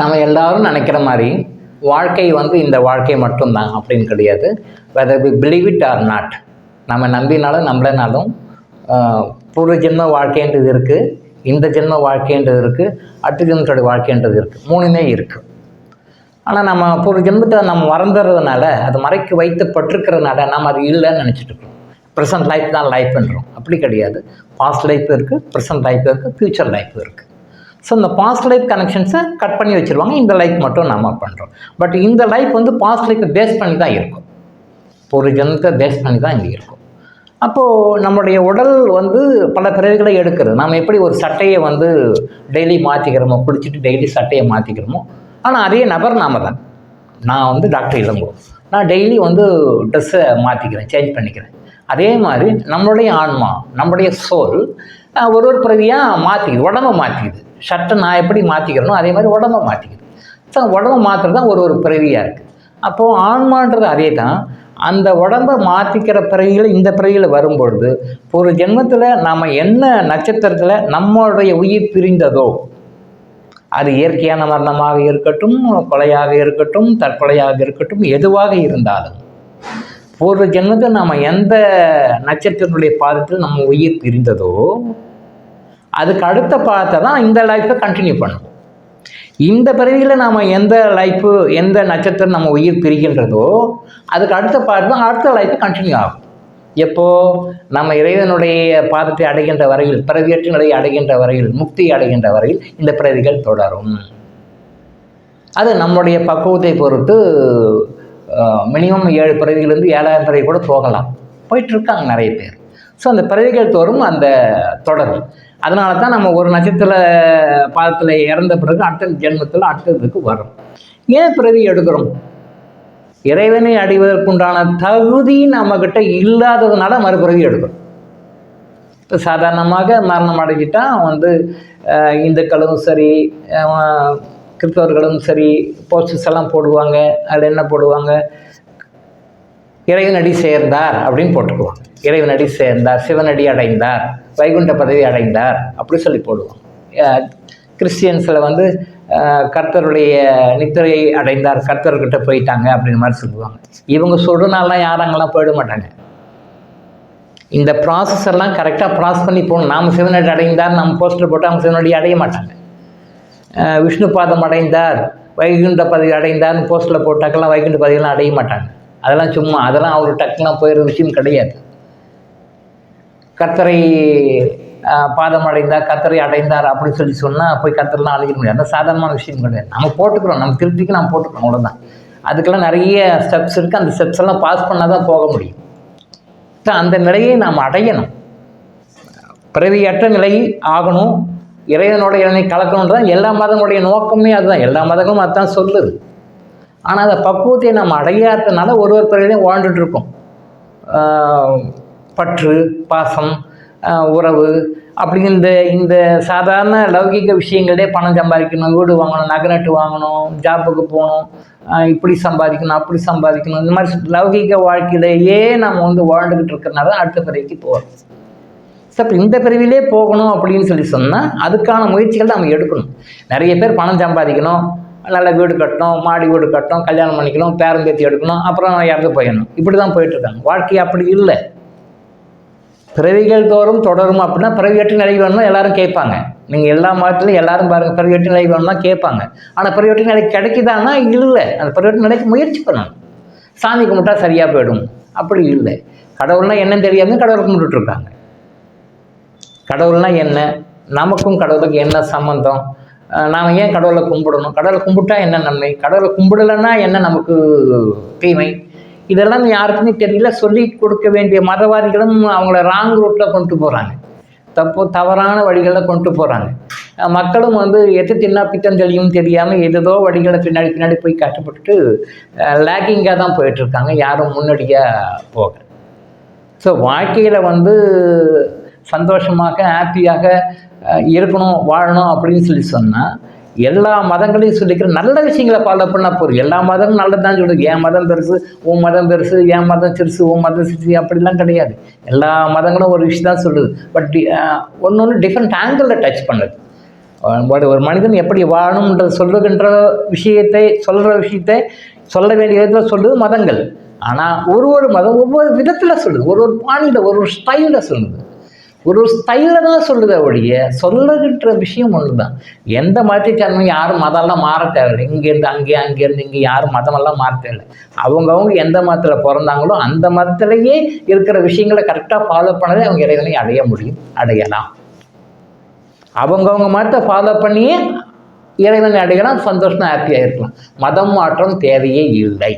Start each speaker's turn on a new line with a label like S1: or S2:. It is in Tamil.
S1: நம்ம எல்லாரும் நினைக்கிற மாதிரி வாழ்க்கை வந்து இந்த வாழ்க்கை மட்டும்தான் அப்படின்னு கிடையாது. Whether we believe it or not நம்ம நம்பினாலும் நம்பலனாலும் பூர்வ ஜென்ம வாழ்க்கைன்றது இருக்குது இந்த ஜென்ம வாழ்க்கைன்றது இருக்குது அடுத்த ஜென்மத்தோட வாழ்க்கைன்றது இருக்குது மூணுமே இருக்குது ஆனால் நம்ம பூர்வ ஜென்மத்தை நம்ம மறந்துடுறதுனால அது மறைக்கு வைத்து பட்டிருக்கிறதுனால நம்ம அது இல்லைன்னு நினச்சிட்டு இருக்கோம். ப்ரெசன்ட் லைஃப் தான் லைஃப்ன்றோம் அப்படி கிடையாது. பாஸ்ட் லைஃப் இருக்குது ப்ரெசன்ட் லைஃப் இருக்குது ஃப்யூச்சர் லைஃப் இருக்குது ஸோ இந்த பாஸ்ட் லைஃப் கனெக்ஷன்ஸை கட் பண்ணி வச்சுருவாங்க. இந்த லைஃப் மட்டும் நம்ம பண்ணுறோம் பட் இந்த லைஃப் வந்து பாஸ்ட் லைஃப்பை பேஸ் பண்ணி தான் இருக்கும். ஒரு ஜனத்தை பேஸ் பண்ணி தான் இங்கே இருக்கும். அப்போது நம்மளுடைய உடல் வந்து பல பிறவிகளை எடுக்கிறது நம்ம எப்படி ஒரு சட்டையை வந்து டெய்லி மாற்றிக்கிறோமோ குடிச்சிட்டு டெய்லி சட்டையை மாற்றிக்கிறோமோ ஆனால் அதே நபர் நாம தான். நான் வந்து டாக்டர் இளங்கோ நான் டெய்லி வந்து ட்ரெஸ்ஸை மாற்றிக்கிறேன் சேஞ்ச் பண்ணிக்கிறேன். அதே மாதிரி நம்மளுடைய ஆன்மா நம்மளுடைய சோல் ஒரு ஒரு பிறவியாக மாற்றிக்குது உடம்ப மாற்றிக்குது ஷர்ட்டை நான் எப்படி மாற்றிக்கிறேனோ அதே மாதிரி உடம்ப மாற்றிக்கிறேன் ஸோ உடம்ப மாற்றுறது தான் ஒரு ஒரு பிறவியாக இருக்குது அப்போது ஆன்மான்றது அதே தான் அந்த உடம்பை மாற்றிக்கிற பிறவியில் இந்த பிறவியில் வரும்பொழுது ஒரு ஜென்மத்தில் நாம் என்ன நட்சத்திரத்தில் நம்மளுடைய உயிர் பிரிந்ததோ அது இயற்கையான மரணமாக இருக்கட்டும் கொலையாக இருக்கட்டும் தற்கொலையாக இருக்கட்டும் எதுவாக இருந்தாலும் ஒரு ஜென்மத்தில் நாம் எந்த நட்சத்திரத்தினுடைய பாதத்தில் நம்ம உயிர் பிரிந்ததோ அதுக்கு அடுத்த பாதத்தை தான் இந்த லைஃப்பை கண்டினியூ பண்ணும். இந்த பிறவியில் நாம் எந்த லைஃப்பு எந்த நட்சத்திரம் நம்ம உயிர் பிரிக்கின்றதோ அதுக்கு அடுத்த பாதம் தான் அடுத்த லைஃப்பு கண்டினியூ ஆகும். எப்போது நம்ம இறைவனுடைய பாதத்தை அடைகின்ற வரையில் பிறவியற்ற நிலையை அடைகின்ற வரையில் முக்தி அடைகின்ற வரையில் இந்த பிறவிகள் தொடரும். அது நம்முடைய பக்குவத்தை பொறுத்து மினிமம் ஏழு பிறவிகளிலிருந்து ஏழாயிரம் பிறவி கூட போகலாம். போயிட்டுருக்காங்க நிறைய பேர். ஸோ அந்த பிறவிகள் தோறும் அந்த தொடரும். அதனால தான் நம்ம ஒரு நட்சத்திர பாதத்தில் இறந்த பிறகு அடுத்த ஜென்மத்தில் அடுத்ததுக்கு வரும் ஏன் பிறவி எடுக்கிறோம்? இறைவனை அடைவதற்குண்டான தகுதி நம்மக்கிட்ட இல்லாததுனால மறுபிறவி எடுக்கிறோம். இப்போ சாதாரணமாக மரணம் அடைஞ்சிட்டா வந்து இந்துக்களும் சரி கிறிஸ்தவர்களும் சரி போஸ்டர்ஸ் எல்லாம் போடுவாங்க அதில் என்ன போடுவாங்க? இறைவனடி சேர்ந்தார் அப்படின்னு போட்டுக்குவாங்க இறைவனடி சேர்ந்தார் சிவனடி அடைந்தார் வைகுண்ட பதவி அடைந்தார் அப்படி சொல்லி போடுவோம். கிறிஸ்டியன்ஸில் வந்து கர்த்தருடைய நித்திரையை அடைந்தார் கர்த்தர்கிட்ட போயிட்டாங்க அப்படின்னு மாதிரி சொல்லுவாங்க. இவங்க சொல்றதுனாலாம் யாராங்கெல்லாம் போயிட மாட்டாங்க? இந்த ப்ராசஸ் எல்லாம் கரெக்டாக ப்ராசஸ் பண்ணி போகணும். நாம் சிவனடி அடைந்தார் நம்ம போஸ்டர் போட்டு அவங்க சிவனடி அடைய மாட்டாங்க. விஷ்ணு பாதம் அடைந்தார் வைகுண்ட பதவி அடைந்தார்னு போஸ்டரில் போட்டாக்கெல்லாம் வைகுண்ட பதவியெல்லாம் அடைய மாட்டாங்க. அதெல்லாம் சும்மா அதெல்லாம் அவர் டக்குலாம் போயிடுற விஷயம் கிடையாது. கத்தரை பாதம் அடைந்தார் கத்தரை அடைந்தார் அப்படின்னு சொல்லி சொன்னால் போய் கத்தரெலாம் அழைக்க முடியாது. அந்த சாதாரணமான விஷயம் கிடையாது. நம்ம போட்டுக்கிறோம். நம்ம திருப்திக்கு நம்ம போட்டுக்கிறோம். அவ்வளோதான் அதுக்கெல்லாம் நிறைய ஸ்டெப்ஸ் இருக்குது அந்த ஸ்டெப்ஸ் எல்லாம் பாஸ் பண்ணால் தான் போக முடியும். அந்த நிலையை நாம் அடையணும். பிறவியற்ற நிலை ஆகணும். இறைவனோட இறைவனை கலக்கணுன்றது எல்லா மதங்களுடைய நோக்கமே அதுதான். எல்லா மதங்களும் அதுதான் சொல்லுது. ஆனால் அந்த பக்குவத்தை நம்ம அடையாததுனால ஒரு ஒரு பிறவிலையும் வாழ்ந்துட்டு இருக்கோம் பற்று பாசம் உறவு அப்படி இந்த இந்த சாதாரண லௌகிக விஷயங்களே பணம் சம்பாதிக்கணும் வீடு வாங்கணும் நகை நட்டு வாங்கணும் ஜாப்புக்கு போகணும் இப்படி சம்பாதிக்கணும் அப்படி சம்பாதிக்கணும் இந்த மாதிரி லௌகிக வாழ்க்கையிலேயே நம்ம வந்து வாழ்ந்துக்கிட்டு இருக்கிறனால அடுத்த பிறவிக்கு போகிறோம் ஸோ அப்போ இந்த பிரிவிலே போகணும் அப்படின்னு சொல்லி சொன்னால் அதுக்கான முயற்சிகள் நம்ம எடுக்கணும். நிறைய பேர் பணம் சம்பாதிக்கணும் நல்ல வீடு கட்டணும் மாடி வீடு கட்டணும் கல்யாணம் பண்ணிக்கணும் பேரம்பேத்தி எடுக்கணும் அப்புறம் இறந்து போயிடணும். இப்படி தான் போயிட்டுருக்காங்க. வாழ்க்கை அப்படி இல்லை. பிறவிகள் தோறும் தொடரும் அப்படின்னா பிறவியற்ற நிலை வேணும்னா எல்லாரும் கேட்பாங்க. நீங்கள் எல்லா மதத்துலையும் எல்லாரும் பாருங்கள் பிறவியற்ற நிலை வேணும்னா கேட்பாங்க. ஆனால் பிறவியற்ற நிலை கிடைக்குதானா இல்லை. அந்த பிறவியற்ற நிலைக்கு முயற்சி பண்ணணும். சாமி கும்பிட்டா சரியாக போயிடும். அப்படி இல்லை. கடவுள்னா என்னன்னு தெரியாமல் கடவுளை கும்பிட்டுட்டு இருக்காங்க. கடவுள்னா என்ன? நமக்கும் கடவுளுக்கு என்ன சம்மந்தம் நாம் ஏன் கடவுளை கும்பிடணும்? கடவுளை கும்பிட்டா என்ன நன்மை? கடவுளை கும்பிடலைன்னா என்ன நமக்கு தீமை? இதெல்லாம் யாருக்குமே தெரியல. சொல்லி கொடுக்க வேண்டிய மதவாதிகளும் அவங்கள ராங் ரூட்டில் கொண்டு போகிறாங்க தப்பு தவறான வழிகளில் கொண்டு போகிறாங்க மக்களும் வந்து எது தின்னா பித்தம் தெளியும் தெரியாமல் ஏதோ வழிகளை பின்னாடி பின்னாடி போய் கஷ்டப்பட்டுட்டு லேக்கிங்காக தான் போயிட்டுருக்காங்க. யாரும் முன்னாடியாக போக ஸோ வாழ்க்கையில் வந்து சந்தோஷமாக ஹாப்பியாக இருக்கணும் வாழணும் அப்படின்னு சொல்லி சொன்னால் எல்லா மதங்களையும் சொல்லிக்கிற நல்ல விஷயங்களை ஃபாலோ பண்ணால் போதும். எல்லா மதமும் நல்லது தான் சொல்லுது. என் மதம் பெருசு உன் மதம் பெருசு என் மதம் சிறுசு உன் மதம் சிறுசு அப்படிலாம் கிடையாது. எல்லா மதங்களும் ஒரு விஷயம் தான் சொல்லுது. பட் ஒன்று ஒன்று டிஃப்ரெண்ட் ஆங்கிளில் டச் பண்ணுது. ஒரு ஒரு மனிதன் எப்படி வாழணும்ன்ற சொல்லுகின்ற விஷயத்தை சொல்கிற விஷயத்தை சொல்ல வேண்டிய விதத்தில் சொல்லுது மதங்கள். ஆனால் ஒரு ஒரு மதம் ஒவ்வொரு விதத்தில் சொல்லுது. ஒரு ஒரு பாணியில் ஒரு ஒரு ஸ்டைலில் சொல்லுது. ஒரு ஸ்டைலில் தான் சொல்லுதே ஒழிய சொல்லுகின்ற விஷயம் ஒன்று தான் எந்த மதத்தை சேர்ந்தவங்க யாரும் மதம்லாம் மாற தேவையில்லை. இங்கேருந்து அங்கே அங்கேருந்து இங்கே யாரும் மதமெல்லாம் மாற தேவையில்லை. அவங்கவுங்க எந்த மதத்தில் பிறந்தாங்களோ அந்த மதத்திலேயே இருக்கிற விஷயங்களை கரெக்டாக ஃபாலோ பண்ணதே அவங்க இறைவனை அடைய முடியும் அடையலாம். அவங்கவுங்க மதத்தை ஃபாலோ பண்ணியே இறைவனை அடையலாம் சந்தோஷமாக ஹாப்பியாக இருக்கலாம். மதம் மாற்றம் தேவையே இல்லை.